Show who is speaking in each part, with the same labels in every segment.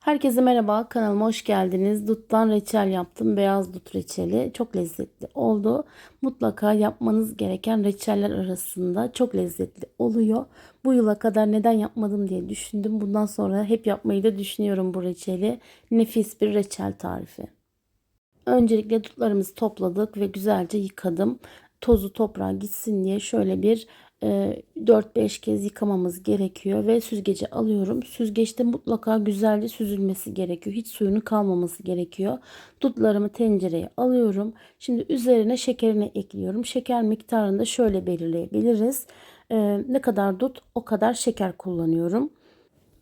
Speaker 1: Herkese merhaba, kanalıma hoş geldiniz. Duttan reçel yaptım, beyaz dut reçeli. Çok lezzetli oldu. Mutlaka yapmanız gereken reçeller arasında çok lezzetli oluyor. Bu yıla kadar neden yapmadım diye düşündüm. Bundan sonra hep yapmayı da düşünüyorum bu reçeli. Nefis bir reçel tarifi. Öncelikle dutlarımızı topladık ve güzelce yıkadım. Tozu toprağa gitsin diye şöyle bir 4-5 kez yıkamamız gerekiyor ve süzgece alıyorum. Süzgeçte mutlaka güzelce süzülmesi gerekiyor. Hiç suyunun kalmaması gerekiyor. Dutlarımı tencereye alıyorum. Şimdi üzerine şekerini ekliyorum. Şeker miktarını da şöyle belirleyebiliriz. E, ne kadar dut o kadar şeker kullanıyorum.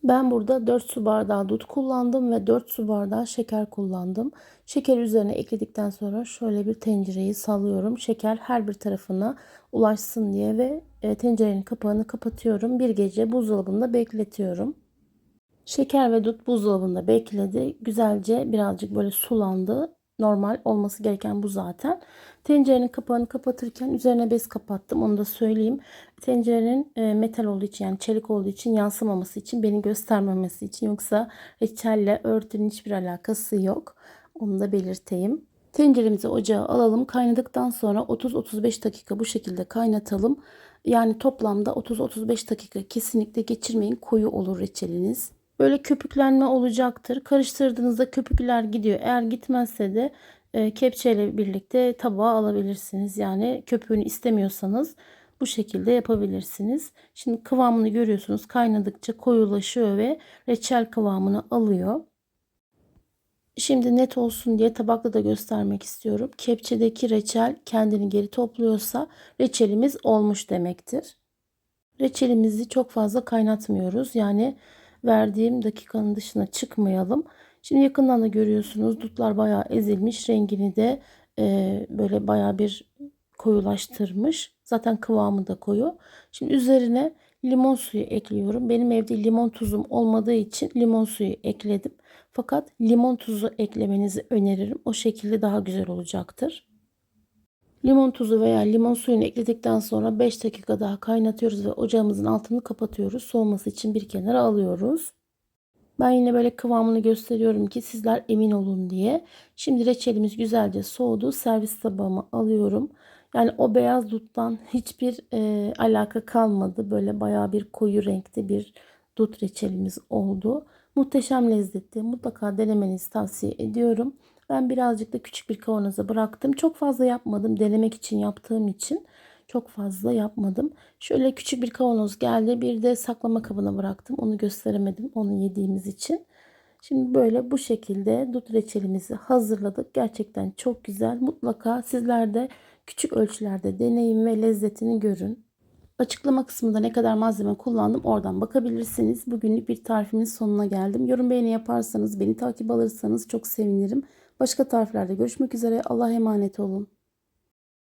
Speaker 1: Ben burada 4 su bardağı dut kullandım ve 4 su bardağı şeker kullandım. Şeker üzerine ekledikten sonra şöyle bir tencereyi sallıyorum. Şeker her bir tarafına ulaşsın diye ve e, tencerenin kapağını kapatıyorum. Bir gece buzdolabında bekletiyorum. Şeker ve dut buzdolabında bekledi. Güzelce birazcık böyle sulandı. Normal olması gereken bu zaten. Tencerenin kapağını kapatırken üzerine bez kapattım. Onu da söyleyeyim. Tencerenin e, metal olduğu için yani çelik olduğu için yansımaması için beni göstermemesi için. Yoksa reçelle örtünün hiçbir alakası yok. Onu da belirteyim. Tenceremizi ocağa alalım. Kaynadıktan sonra 30-35 dakika bu şekilde kaynatalım. Yani toplamda 30-35 dakika kesinlikle geçirmeyin. Koyu olur reçeliniz. Böyle köpüklenme olacaktır. Karıştırdığınızda köpükler gidiyor. Eğer gitmezse de e, kepçeyle birlikte tabağa alabilirsiniz. Yani köpüğünü istemiyorsanız bu şekilde yapabilirsiniz. Şimdi kıvamını görüyorsunuz. Kaynadıkça koyulaşıyor ve reçel kıvamını alıyor. Şimdi net olsun diye tabakla da göstermek istiyorum. Kepçedeki reçel kendini geri topluyorsa reçelimiz olmuş demektir. Reçelimizi çok fazla kaynatmıyoruz. Yani verdiğim dakikanın dışına çıkmayalım. Şimdi yakından da görüyorsunuz dutlar bayağı ezilmiş. Rengini de e, böyle bayağı bir koyulaştırmış. Zaten kıvamı da koyu. Şimdi üzerine limon suyu ekliyorum. Benim evde limon tuzum olmadığı için limon suyu ekledim. Fakat limon tuzu eklemenizi öneririm. O şekilde daha güzel olacaktır. Limon tuzu veya limon suyunu ekledikten sonra 5 dakika daha kaynatıyoruz ve ocağımızın altını kapatıyoruz. Soğuması için bir kenara alıyoruz. Ben yine böyle kıvamını gösteriyorum ki sizler emin olun diye. Şimdi reçelimiz güzelce soğudu. Servis tabağıma alıyorum. Yani o beyaz duttan hiçbir e, alaka kalmadı. Böyle baya bir koyu renkte bir dut reçelimiz oldu. Muhteşem lezzetli. Mutlaka denemenizi tavsiye ediyorum. Ben birazcık da küçük bir kavanoza bıraktım. Çok fazla yapmadım. Denemek için yaptığım için çok fazla yapmadım. Şöyle küçük bir kavanoz geldi. Bir de saklama kabına bıraktım. Onu gösteremedim. Onu yediğimiz için. Şimdi böyle bu şekilde dut reçelimizi hazırladık. Gerçekten çok güzel. Mutlaka sizler de küçük ölçülerde deneyin ve lezzetini görün. Açıklama kısmında ne kadar malzeme kullandım oradan bakabilirsiniz. Bugünlük bir tarifimin sonuna geldim. Yorum beğeni yaparsanız, beni takip alırsanız çok sevinirim. Başka tariflerde görüşmek üzere. Allah'a emanet olun.